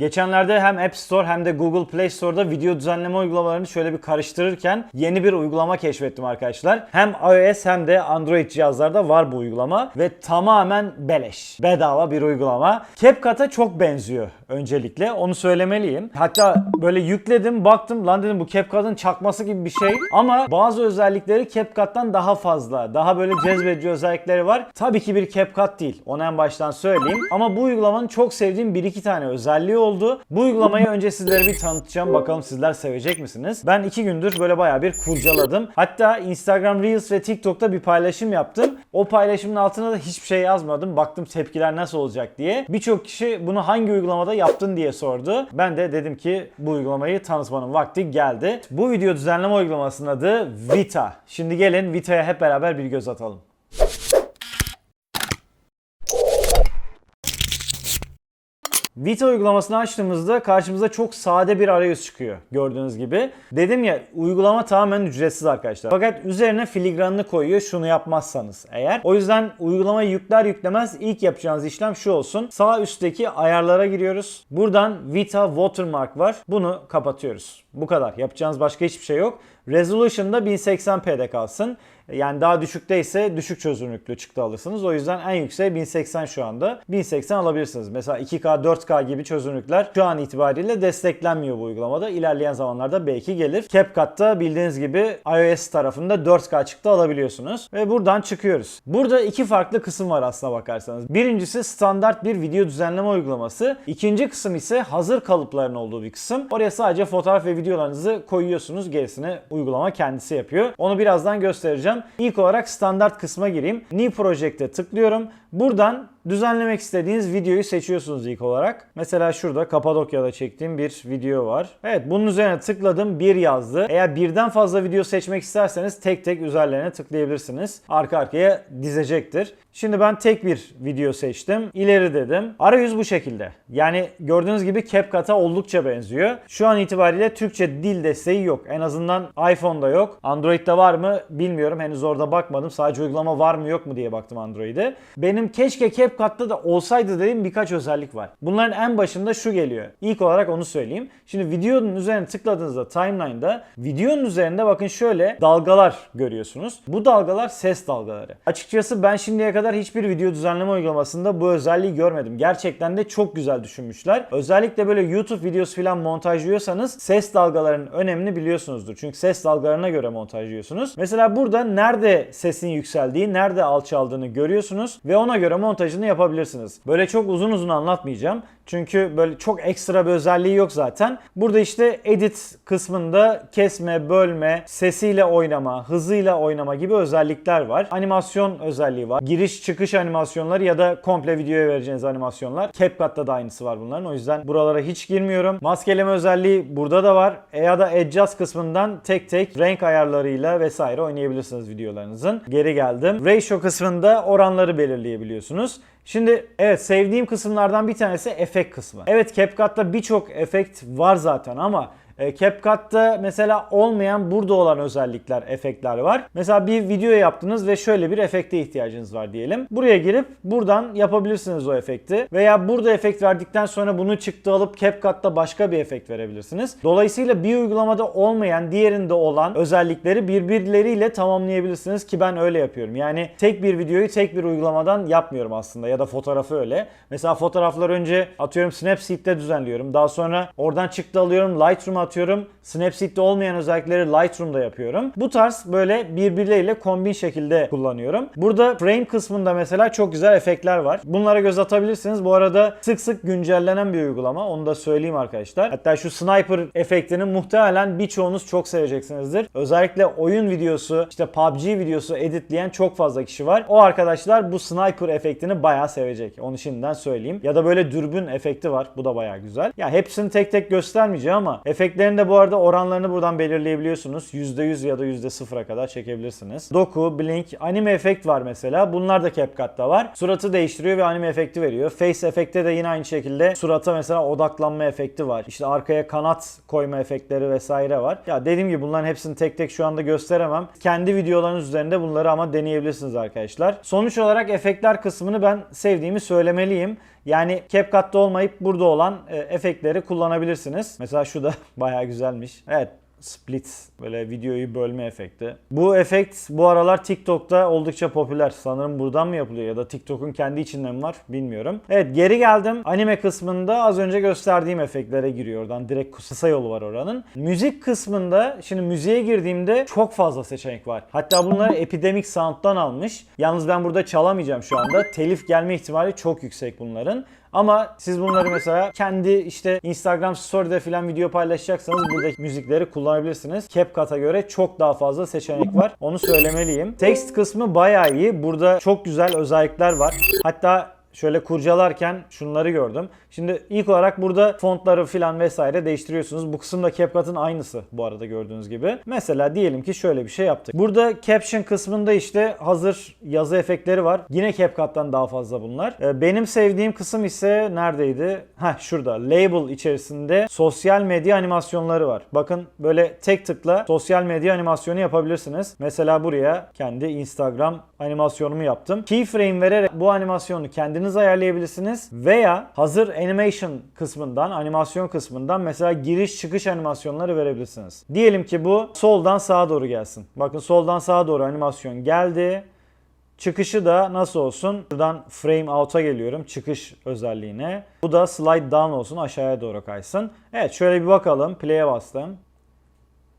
Geçenlerde hem App Store hem de Google Play Store'da video düzenleme uygulamalarını şöyle bir karıştırırken yeni bir uygulama keşfettim arkadaşlar. Hem iOS hem de Android cihazlarda var bu uygulama ve tamamen beleş. Bedava bir uygulama. CapCut'a çok benziyor öncelikle. Onu söylemeliyim. Hatta böyle yükledim baktım lan dedim bu CapCut'ın çakması gibi bir şey. Ama bazı özellikleri CapCut'tan daha fazla. Daha böyle cezbedici özellikleri var. Tabii ki bir CapCut değil. Onu en baştan söyleyeyim. Ama bu uygulamanın çok sevdiğim bir iki tane özelliği oldu. Bu uygulamayı önce sizlere bir tanıtacağım. Bakalım sizler sevecek misiniz? Ben iki gündür böyle bayağı bir kurcaladım. Hatta Instagram Reels ve TikTok'ta bir paylaşım yaptım. O paylaşımın altına da hiçbir şey yazmadım. Baktım tepkiler nasıl olacak diye. Birçok kişi bunu hangi uygulamada yaptın diye sordu. Ben de dedim ki bu uygulamayı tanıtmanın vakti geldi. Bu video düzenleme uygulamasının adı Vita. Şimdi gelin Vita'ya hep beraber bir göz atalım. Vita uygulamasını açtığımızda karşımıza çok sade bir arayüz çıkıyor gördüğünüz gibi. Dedim ya uygulama tamamen ücretsiz arkadaşlar. Fakat üzerine filigranını koyuyor şunu yapmazsanız eğer. O yüzden uygulamayı yükler yüklemez ilk yapacağınız işlem şu olsun. Sağ üstteki ayarlara giriyoruz. Buradan Vita Watermark var. Bunu kapatıyoruz. Bu kadar. Yapacağınız başka hiçbir şey yok. Resolution da 1080p'de kalsın. Yani daha düşükte ise düşük çözünürlüklü çıktı alırsınız. O yüzden en yüksek 1080 şu anda. 1080 alabilirsiniz. Mesela 2K, 4K gibi çözünürlükler şu an itibariyle desteklenmiyor bu uygulamada. İlerleyen zamanlarda belki gelir. CapCut'ta bildiğiniz gibi iOS tarafında 4K çıktı alabiliyorsunuz. Ve buradan çıkıyoruz. Burada iki farklı kısım var aslına bakarsanız. Birincisi standart bir video düzenleme uygulaması. İkinci kısım ise hazır kalıpların olduğu bir kısım. Oraya sadece fotoğraf ve videolarınızı koyuyorsunuz. Gerisini uygulama kendisi yapıyor. Onu birazdan göstereceğim. İlk olarak standart kısma gireyim. New Project'e tıklıyorum. Buradan düzenlemek istediğiniz videoyu seçiyorsunuz ilk olarak. Mesela şurada Kapadokya'da çektiğim bir video var. Evet bunun üzerine tıkladım bir yazdı. Eğer birden fazla video seçmek isterseniz tek tek üzerlerine tıklayabilirsiniz. Arka arkaya dizecektir. Şimdi ben tek bir video seçtim. İleri dedim. Arayüz bu şekilde. Yani gördüğünüz gibi CapCut'a oldukça benziyor. Şu an itibariyle Türkçe dil desteği yok. En azından iPhone'da yok. Android'de var mı bilmiyorum. Henüz orada bakmadım. Sadece uygulama var mı yok mu diye baktım Android'e. Benim keşke CapCut'ta da olsaydı dediğim birkaç özellik var. Bunların en başında şu geliyor. İlk olarak onu söyleyeyim. Şimdi videonun üzerine tıkladığınızda timeline'da videonun üzerinde bakın şöyle dalgalar görüyorsunuz. Bu dalgalar ses dalgaları. Açıkçası ben şimdiye kadar hiçbir video düzenleme uygulamasında bu özelliği görmedim. Gerçekten de çok güzel düşünmüşler. Özellikle böyle YouTube videosu falan montajlıyorsanız ses dalgalarının önemini biliyorsunuzdur. Çünkü ses dalgalarına göre montajlıyorsunuz. Mesela burada nerede sesin yükseldiği, nerede alçaldığını görüyorsunuz ve ona göre montajını yapabilirsiniz. Böyle çok uzun uzun anlatmayacağım. Çünkü böyle çok ekstra bir özelliği yok zaten. Burada işte edit kısmında kesme, bölme, sesiyle oynama, hızıyla oynama gibi özellikler var. Animasyon özelliği var. Giriş çıkış animasyonları ya da komple videoya vereceğiniz animasyonlar. CapCut'ta da aynısı var bunların. O yüzden buralara hiç girmiyorum. Maskeleme özelliği burada da var. E ya da Adjust kısmından tek tek renk ayarlarıyla vesaire oynayabilirsiniz videolarınızın. Geri geldim. Ratio kısmında oranları belirleyebiliyorsunuz. Şimdi evet sevdiğim kısımlardan bir tanesi efekt kısmı. Evet CapCut'ta birçok efekt var zaten ama e, CapCut'ta mesela olmayan burada olan özellikler, efektler var. Mesela bir video yaptınız ve şöyle bir efekte ihtiyacınız var diyelim. Buraya girip buradan yapabilirsiniz o efekti. Veya burada efekt verdikten sonra bunu çıktı alıp CapCut'ta başka bir efekt verebilirsiniz. Dolayısıyla bir uygulamada olmayan, diğerinde olan özellikleri birbirleriyle tamamlayabilirsiniz ki ben öyle yapıyorum. Yani tek bir videoyu tek bir uygulamadan yapmıyorum aslında ya da fotoğrafı öyle. Mesela fotoğraflar önce atıyorum Snapseed'de düzenliyorum. Daha sonra oradan çıktı alıyorum, Lightroom'a atıyorum. Snapseed'de olmayan özellikleri Lightroom'da yapıyorum. Bu tarz böyle birbirleriyle kombin şekilde kullanıyorum. Burada frame kısmında mesela çok güzel efektler var. Bunlara göz atabilirsiniz. Bu arada sık sık güncellenen bir uygulama. Onu da söyleyeyim arkadaşlar. Hatta şu sniper efektini muhtemelen birçoğunuz çok seveceksinizdir. Özellikle oyun videosu, işte PUBG videosu editleyen çok fazla kişi var. O arkadaşlar bu sniper efektini bayağı sevecek. Onu şimdiden söyleyeyim. Ya da böyle dürbün efekti var. Bu da bayağı güzel. Ya hepsini tek tek göstermeyeceğim ama efektlerin de bu arada oranlarını buradan belirleyebiliyorsunuz. %100 ya da %0'a kadar çekebilirsiniz. Doku, blink, anime efekt var mesela. Bunlar da CapCut'ta var. Suratı değiştiriyor ve anime efekti veriyor. Face efekte de yine aynı şekilde surata mesela odaklanma efekti var. İşte arkaya kanat koyma efektleri vesaire var. Ya dediğim gibi bunların hepsini tek tek şu anda gösteremem. Kendi videolarınız üzerinde bunları ama deneyebilirsiniz arkadaşlar. Sonuç olarak efektler kısmını ben sevdiğimi söylemeliyim. Yani CapCut'ta olmayıp burada olan e, efektleri kullanabilirsiniz. Mesela şu da bayağı güzelmiş. Evet split böyle videoyu bölme efekti. Bu efekt bu aralar TikTok'ta oldukça popüler. Sanırım buradan mı yapılıyor ya da TikTok'un kendi içinden mi var bilmiyorum. Evet geri geldim. Anime kısmında az önce gösterdiğim efektlere giriyor oradan. Direkt kısa yolu var oranın. Müzik kısmında şimdi müziğe girdiğimde çok fazla seçenek var. Hatta bunları Epidemic Sound'dan almış. Yalnız ben burada çalamayacağım şu anda. Telif gelme ihtimali çok yüksek bunların. Ama siz bunları mesela kendi işte Instagram Story'de falan video paylaşacaksanız buradaki müzikleri kullanabilirsiniz. CapCut'a göre çok daha fazla seçenek var. Onu söylemeliyim. Text kısmı bayağı iyi. Burada çok güzel özellikler var. Hatta Şöyle kurcalarken şunları gördüm. Şimdi ilk olarak burada fontları filan vesaire değiştiriyorsunuz. Bu kısımda CapCut'ın aynısı bu arada gördüğünüz gibi. Mesela diyelim ki şöyle bir şey yaptık. Burada caption kısmında işte hazır yazı efektleri var. Yine CapCut'tan daha fazla bunlar. Ee, Benim sevdiğim kısım ise neredeydi? Ha şurada. Label içerisinde sosyal medya animasyonları var. Bakın böyle tek tıkla sosyal medya animasyonu yapabilirsiniz. Mesela buraya kendi Instagram animasyonumu yaptım. Keyframe vererek bu animasyonu kendiniz ayarlayabilirsiniz veya hazır animation kısmından, animasyon kısmından mesela giriş çıkış animasyonları verebilirsiniz. Diyelim ki bu soldan sağa doğru gelsin. Bakın soldan sağa doğru animasyon geldi. Çıkışı da nasıl olsun? Buradan frame out'a geliyorum çıkış özelliğine. Bu da slide down olsun aşağıya doğru kaysın. Evet şöyle bir bakalım. Play'e bastım.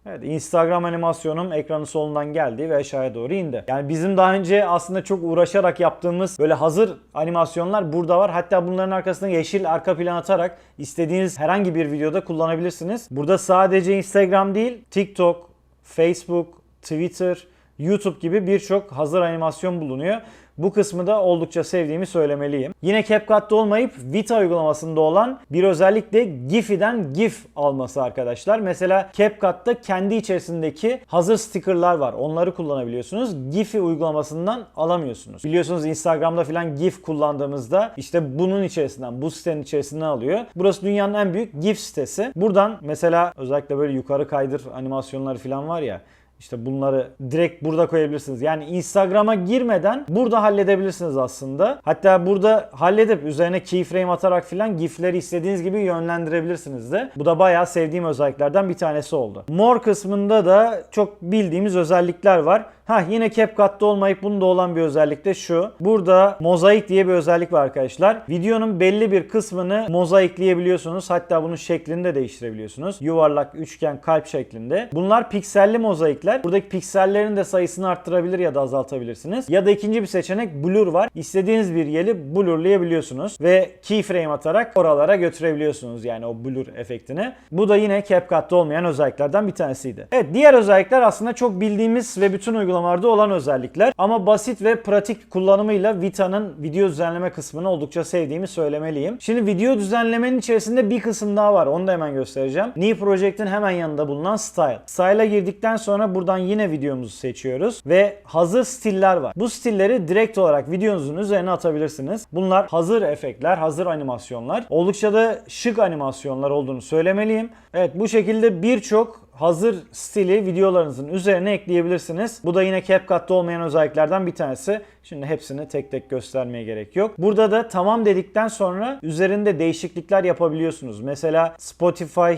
Evet Instagram animasyonum ekranın solundan geldi ve aşağıya doğru indi. Yani bizim daha önce aslında çok uğraşarak yaptığımız böyle hazır animasyonlar burada var. Hatta bunların arkasına yeşil arka plan atarak istediğiniz herhangi bir videoda kullanabilirsiniz. Burada sadece Instagram değil TikTok, Facebook, Twitter, YouTube gibi birçok hazır animasyon bulunuyor. Bu kısmı da oldukça sevdiğimi söylemeliyim. Yine CapCut'ta olmayıp Vita uygulamasında olan bir özellik de Giphy'den GIF alması arkadaşlar. Mesela CapCut'ta kendi içerisindeki hazır stickerlar var. Onları kullanabiliyorsunuz. Giphy uygulamasından alamıyorsunuz. Biliyorsunuz Instagram'da falan GIF kullandığımızda işte bunun içerisinden, bu sitenin içerisinden alıyor. Burası dünyanın en büyük GIF sitesi. Buradan mesela özellikle böyle yukarı kaydır animasyonları falan var ya işte bunları direkt burada koyabilirsiniz. Yani Instagram'a girmeden burada halledebilirsiniz aslında. Hatta burada halledip üzerine keyframe atarak filan gifleri istediğiniz gibi yönlendirebilirsiniz de. Bu da bayağı sevdiğim özelliklerden bir tanesi oldu. More kısmında da çok bildiğimiz özellikler var. Ha yine CapCut'ta olmayıp bunda olan bir özellik de şu. Burada mozaik diye bir özellik var arkadaşlar. Videonun belli bir kısmını mozaikleyebiliyorsunuz. Hatta bunun şeklini de değiştirebiliyorsunuz. Yuvarlak, üçgen, kalp şeklinde. Bunlar pikselli mozaikler. Buradaki piksellerin de sayısını arttırabilir ya da azaltabilirsiniz. Ya da ikinci bir seçenek blur var. İstediğiniz bir yeri blurlayabiliyorsunuz ve keyframe atarak oralara götürebiliyorsunuz yani o blur efektini. Bu da yine CapCut'ta olmayan özelliklerden bir tanesiydi. Evet diğer özellikler aslında çok bildiğimiz ve bütün uygulamalarda olan özellikler ama basit ve pratik kullanımıyla Vita'nın video düzenleme kısmını oldukça sevdiğimi söylemeliyim. Şimdi video düzenlemenin içerisinde bir kısım daha var. Onu da hemen göstereceğim. New Project'in hemen yanında bulunan Style. Style'a girdikten sonra buradan yine videomuzu seçiyoruz ve hazır stiller var. Bu stilleri direkt olarak videonuzun üzerine atabilirsiniz. Bunlar hazır efektler, hazır animasyonlar. Oldukça da şık animasyonlar olduğunu söylemeliyim. Evet bu şekilde birçok hazır stili videolarınızın üzerine ekleyebilirsiniz. Bu da yine CapCut'ta olmayan özelliklerden bir tanesi. Şimdi hepsini tek tek göstermeye gerek yok. Burada da tamam dedikten sonra üzerinde değişiklikler yapabiliyorsunuz. Mesela Spotify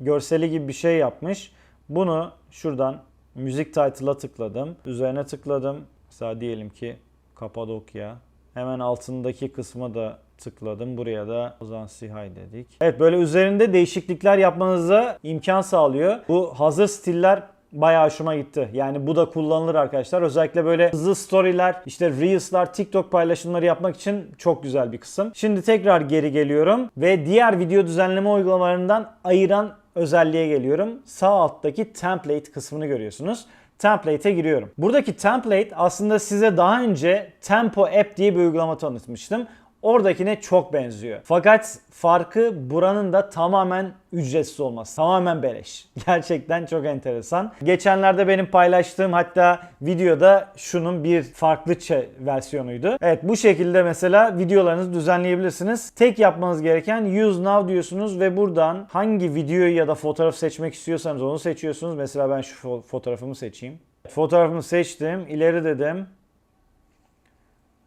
görseli gibi bir şey yapmış. Bunu şuradan müzik title'a tıkladım. Üzerine tıkladım. Mesela diyelim ki Kapadokya. Hemen altındaki kısma da tıkladım. Buraya da Ozan Sihay dedik. Evet böyle üzerinde değişiklikler yapmanıza imkan sağlıyor. Bu hazır stiller bayağı hoşuma gitti. Yani bu da kullanılır arkadaşlar. Özellikle böyle hızlı storyler, işte reels'lar, TikTok paylaşımları yapmak için çok güzel bir kısım. Şimdi tekrar geri geliyorum ve diğer video düzenleme uygulamalarından ayıran özelliğe geliyorum. Sağ alttaki template kısmını görüyorsunuz template'e giriyorum. Buradaki template aslında size daha önce Tempo App diye bir uygulama tanıtmıştım. Oradakine çok benziyor. Fakat farkı buranın da tamamen ücretsiz olması. Tamamen beleş. Gerçekten çok enteresan. Geçenlerde benim paylaştığım hatta videoda şunun bir farklı versiyonuydu. Evet bu şekilde mesela videolarınızı düzenleyebilirsiniz. Tek yapmanız gereken use now diyorsunuz ve buradan hangi videoyu ya da fotoğraf seçmek istiyorsanız onu seçiyorsunuz. Mesela ben şu fotoğrafımı seçeyim. Fotoğrafımı seçtim. İleri dedim.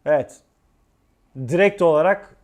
Evet direkt olarak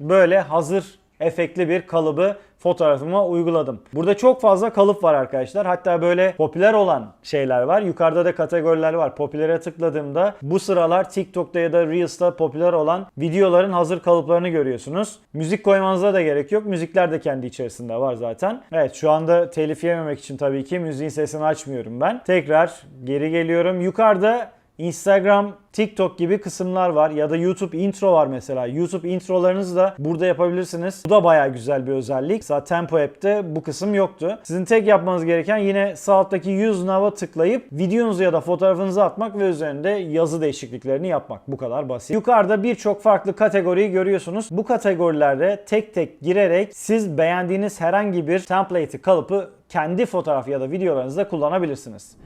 böyle hazır efektli bir kalıbı fotoğrafıma uyguladım. Burada çok fazla kalıp var arkadaşlar. Hatta böyle popüler olan şeyler var. Yukarıda da kategoriler var. Popülere tıkladığımda bu sıralar TikTok'ta ya da Reels'ta popüler olan videoların hazır kalıplarını görüyorsunuz. Müzik koymanıza da gerek yok. Müzikler de kendi içerisinde var zaten. Evet şu anda telif yememek için tabii ki müziğin sesini açmıyorum ben. Tekrar geri geliyorum. Yukarıda Instagram, TikTok gibi kısımlar var ya da YouTube intro var mesela. YouTube introlarınızı da burada yapabilirsiniz. Bu da bayağı güzel bir özellik. Zaten Tempo App'te bu kısım yoktu. Sizin tek yapmanız gereken yine sağ alttaki Use Now'a tıklayıp videonuzu ya da fotoğrafınızı atmak ve üzerinde yazı değişikliklerini yapmak. Bu kadar basit. Yukarıda birçok farklı kategoriyi görüyorsunuz. Bu kategorilerde tek tek girerek siz beğendiğiniz herhangi bir template'i, kalıpı kendi fotoğraf ya da videolarınızda kullanabilirsiniz.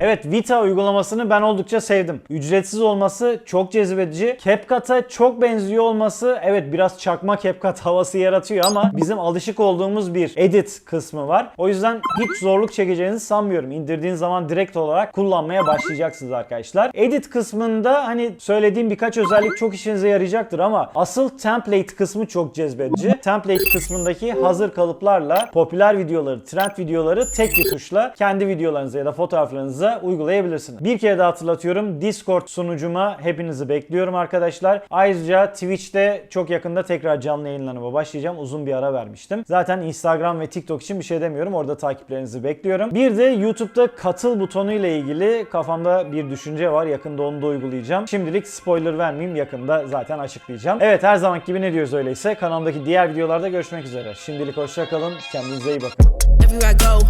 Evet Vita uygulamasını ben oldukça sevdim. Ücretsiz olması çok cezbedici. CapCut'a çok benziyor olması evet biraz çakma CapCut havası yaratıyor ama bizim alışık olduğumuz bir edit kısmı var. O yüzden hiç zorluk çekeceğinizi sanmıyorum. İndirdiğiniz zaman direkt olarak kullanmaya başlayacaksınız arkadaşlar. Edit kısmında hani söylediğim birkaç özellik çok işinize yarayacaktır ama asıl template kısmı çok cezbedici. Template kısmındaki hazır kalıplarla popüler videoları, trend videoları tek bir tuşla kendi videolarınıza ya da fotoğraflarınıza uygulayabilirsiniz. Bir kere daha hatırlatıyorum. Discord sunucuma hepinizi bekliyorum arkadaşlar. Ayrıca Twitch'te çok yakında tekrar canlı yayınlarıma başlayacağım. Uzun bir ara vermiştim. Zaten Instagram ve TikTok için bir şey demiyorum. Orada takiplerinizi bekliyorum. Bir de YouTube'da katıl butonu ile ilgili kafamda bir düşünce var. Yakında onu da uygulayacağım. Şimdilik spoiler vermeyeyim. Yakında zaten açıklayacağım. Evet her zaman gibi ne diyoruz öyleyse. Kanalımdaki diğer videolarda görüşmek üzere. Şimdilik hoşçakalın. Kendinize iyi bakın. everywhere I go.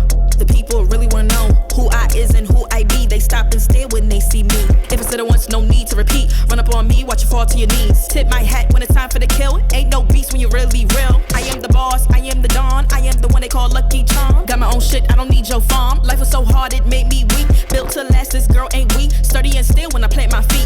The people really wanna know who I is and who I be. They stop and stare when they see me. If it's said it once, no need to repeat. Run up on me, watch you fall to your knees. Tip my hat when it's time for the kill. Ain't no beast when you're really real. I am the boss, I am the don. I am the one they call Lucky Charm. Got my own shit, I don't need your farm. Life was so hard, it made me weak. Built to last, this girl ain't weak. Sturdy and still when I plant my feet.